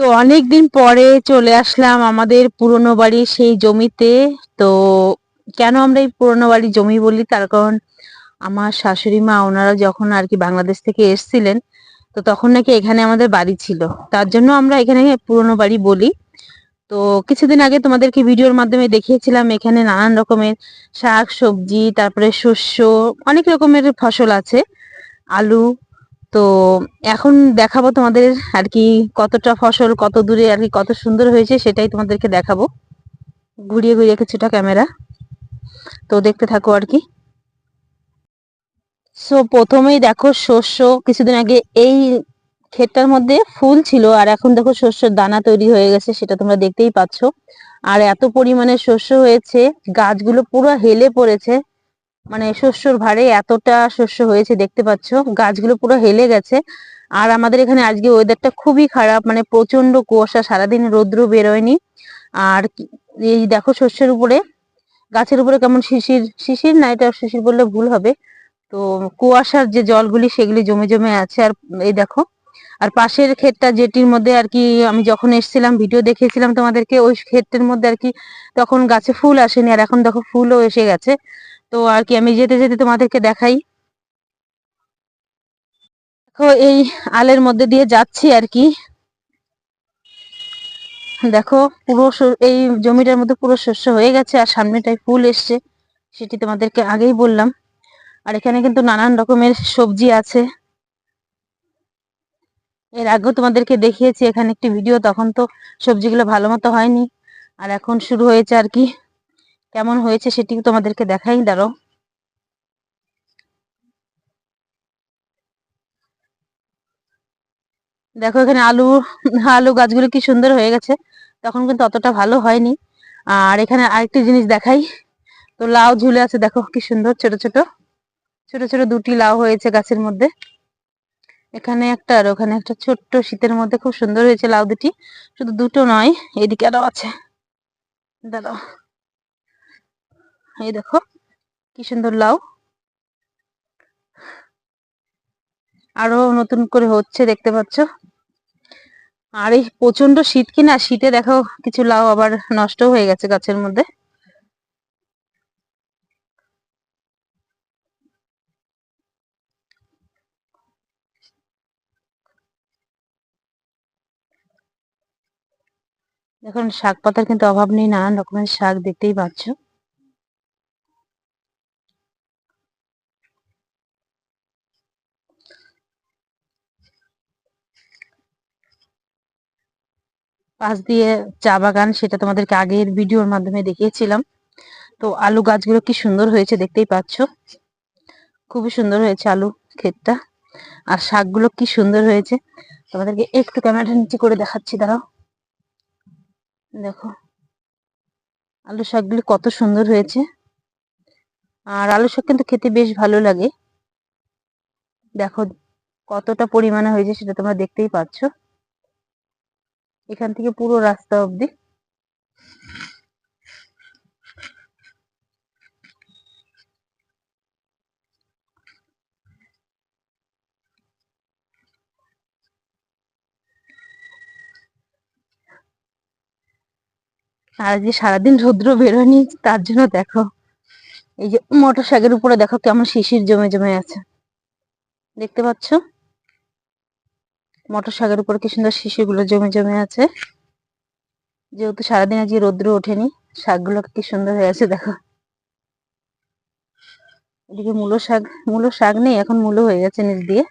তো অনেক দিন পরে চলে আসলাম আমাদের পুরনো বাড়ির সেই জমিতে। তো কেন আমরা এই পুরনো বাড়ির জমি বলি? তার কারণ আমার শাশুড়ি মা, ওনারা যখন আর কি বাংলাদেশ থেকে এসছিলেন, তো তখন নাকি এখানে আমাদের বাড়ি ছিল। তার জন্য আমরা এখানে পুরনো বাড়ি বলি। তো কিছুদিন আগে তোমাদেরকে ভিডিওর মাধ্যমে দেখিয়েছিলাম, এখানে নানান রকমের শাক, সবজি, তারপরে শস্য, অনেক রকমের ফসল আছে। আলু তো এখন দেখাবো তোমাদের আর কি কতটা ফসল, কত দূরে আর কি কত সুন্দর হয়েছে সেটাই তোমাদেরকে দেখাবো। ঘুরিয়ে ঘুরিয়ে কিছুটা ক্যামেরা। তো দেখতে থাকো আর কি। সো প্রথমেই দেখো শস্য, কিছুদিন আগে এই ক্ষেতটার মধ্যে ফুল ছিল আর এখন দেখো শস্যের দানা তৈরি হয়ে গেছে, সেটা তোমরা দেখতেই পাচ্ছ। আর এত পরিমাণে শস্য হয়েছে, গাছগুলো পুরো হেলে পড়েছে। মানে শস্যর ভারে এতটা শস্য হয়েছে, দেখতে পাচ্ছ। গাছগুলো পুরো হেলে গেছে। আর আমাদের এখানে আজকে ওয়েদারটা খুবই খারাপ মানে প্রচণ্ড কুয়াশা, সারাদিন রৌদ্র বেরোয়নি। আর এই দেখো শস্যের উপরে, গাছের উপরে কেমন শিশির শিশির না এটা শিশির বললে ভুল হবে। তো কুয়াশার যে জলগুলি, সেগুলি জমে জমে আছে। আর এই দেখো, আর পাশের ক্ষেতটা যেটির মধ্যে আর কি আমি যখন এসেছিলাম, ভিডিও দেখিয়েছিলাম তোমাদেরকে, ওই ক্ষেতটার মধ্যে আর কি তখন গাছে ফুল আসেনি। আর এখন দেখো ফুলও এসে গেছে। তো আর কি, আমি যেতে যেতে তোমাদেরকে দেখাই। দেখো, এই আলের মধ্যে দিয়ে যাচ্ছি আর কি। দেখো, পুরো এই জমিটার মধ্যে পুরো শস্য হয়ে গেছে আর সামনেটায় ফুল এসছে, সেটি তোমাদেরকে আগেই বললাম। আর এখানে কিন্তু নানান রকমের সবজি আছে। এর আগেও তোমাদেরকে দেখিয়েছি, এখানে একটি ভিডিও, তখন তো সবজিগুলো ভালো মতো হয়নি। আর এখন শুরু হয়েছে আর কি। কেমন হয়েছে সেটি তোমাদেরকে দেখাই দাঁড়ো দেখো এখানে আলু আলু গাছগুলো কি সুন্দর হয়ে গেছে, তখন কিন্তু অতটা ভালো হয়নি। আর এখানে আরেকটি জিনিস দেখাই, তো লাউ ঝুলে আছে, দেখো কি সুন্দর, ছোট ছোট ছোট ছোট দুটি লাউ হয়েছে গাছের মধ্যে। এখানে একটা আর ওখানে একটা ছোট্ট শীতের মধ্যে খুব সুন্দর হয়েছে লাউ দুটি, শুধু দুটো নয়, এদিকে আরও আছে। দাদা এই দেখো, কি সুন্দর লাউ। আরও নতুন করে হচ্ছে, দেখতে পাচ্ছ। আর এই প্রচণ্ড শীত কিনা, শীতে দেখো কিছু লাউ আবার নষ্ট হয়ে গেছে গাছের মধ্যে। এখন শাক পাতার কিন্তু অভাব নেই, নানান রকমের শাক দেখতেই পাচ্ছ। পাশ দিয়ে চা বাগান সেটা তোমাদেরকে আগের ভিডিওর মাধ্যমে দেখিয়েছিলাম। তো আলু গাছগুলো কি সুন্দর হয়েছে দেখতেই পাচ্ছ। খুবই সুন্দর হয়েছে আলু ক্ষেতটা। আর শাকগুলো কি সুন্দর হয়েছে। তোমাদেরকে একটু ক্যামেরাটা নিচে করে দেখাচ্ছি, দাঁড়াও। দেখো, আলু শাকগুলি কত সুন্দর হয়েছে। আর আলু শাক কিন্তু খেতে বেশ ভালো লাগে। দেখো কতটা পরিমাণে হয়েছে সেটা তোমরা দেখতেই পাচ্ছ। এখান থেকে পুরো রাস্তা অবধি। আর যে সারাদিন রৌদ্র বেরোনি তার জন্য দেখো, এই যে মোটর শাকের উপরে দেখো কেমন শিশির জমে জমে আছে। দেখতে পাচ্ছ? মটর শাকের উপর কি সুন্দর শিশিরগুলো জমে জমে আছে। যেহেতু সারাদিন আজকে রৌদ্র ওঠেনি শাকগুলো কি সুন্দর হয়ে আছে দেখো। এদিকে মূলো শাক মূলো শাক নেই, এখন মূলো হয়ে গেছে নিচ দিয়ে।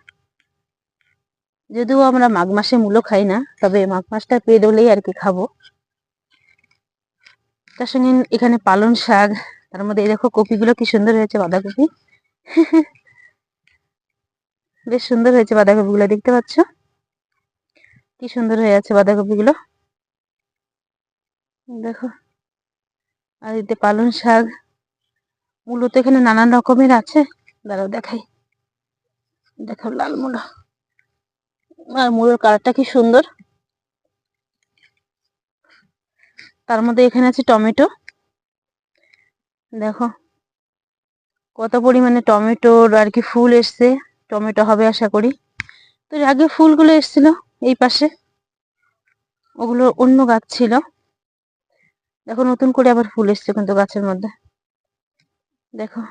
যদিও আমরা মাঘ মাসে মূলো খাই না, তবে মাঘ মাসটা পেয়ে হলেই আর কি খাব। তার সঙ্গে এখানে পালন শাক, তার মধ্যে এই দেখো কপিগুলো কি সুন্দর হয়েছে, বাঁধাকপি। বেশ সুন্দর হয়েছে বাঁধাকপিগুলো, দেখতে পাচ্ছ? কি সুন্দর হয়ে আছে বাঁধাকপিগুলো? দেখো। আর এতে পালন শাক মূলত এখানে নানান রকমের আছে। দাঁড়াও দেখাই। দেখো লাল মূলো। আর মূলোর কালারটা কি সুন্দর। তার মধ্যে এখানে আছে টমেটো। দেখো। কত পরিমাণে টমেটোর আর কি ফুল এসছে। টমেটো হবে আশা করি। তো আগে ফুলগুলো এসছিল। এই পাশে। ওগুলো অন্য গাছ ছিল। দেখো নতুন করে আবার ফুল এসছে কিন্তু গাছের মধ্যে। দেখো।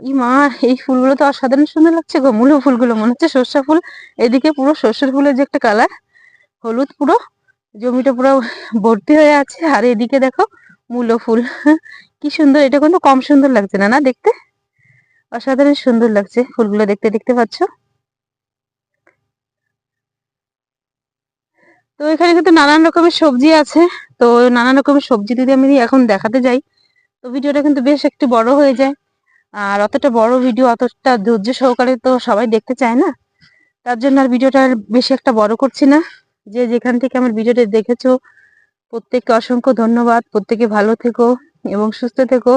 ই মা, এই ফুলগুলো তো অসাধারণ সুন্দর লাগছে গো। মূলো ফুলগুলো, মনে হচ্ছে সর্ষা ফুল। এদিকে পুরো সর্ষের ফুলের যে একটা কালার, হলুদ পুরো, জমিটা পুরো ভর্তি হয়ে আছে। আর এদিকে দেখো, মূলো ফুল। কি সুন্দর, এটা কিন্তু কম সুন্দর লাগছে না না দেখতে? অসাধারণ সুন্দর লাগছে ফুলগুলো দেখতে দেখতে পাচ্ছ? তো এখানে কিন্তু নানান রকমের সবজি আছে। তো নানান রকমের সবজি যদি আমি এখন দেখাতে যাই, তো ভিডিওটা কিন্তু বেশ একটু বড় হয়ে যায়। আর অতটা বড় ভিডিও, অতটা ধৈর্য সহকারে তো সবাই দেখতে চায় না। তার জন্য আর ভিডিওটা বেশি একটা বড় করছি না। যে যেখান থেকে আমার ভিডিওটা দেখেছ, প্রত্যেককে অসংখ্য ধন্যবাদ। প্রত্যেকে ভালো থেকো এবং সুস্থ থেকো।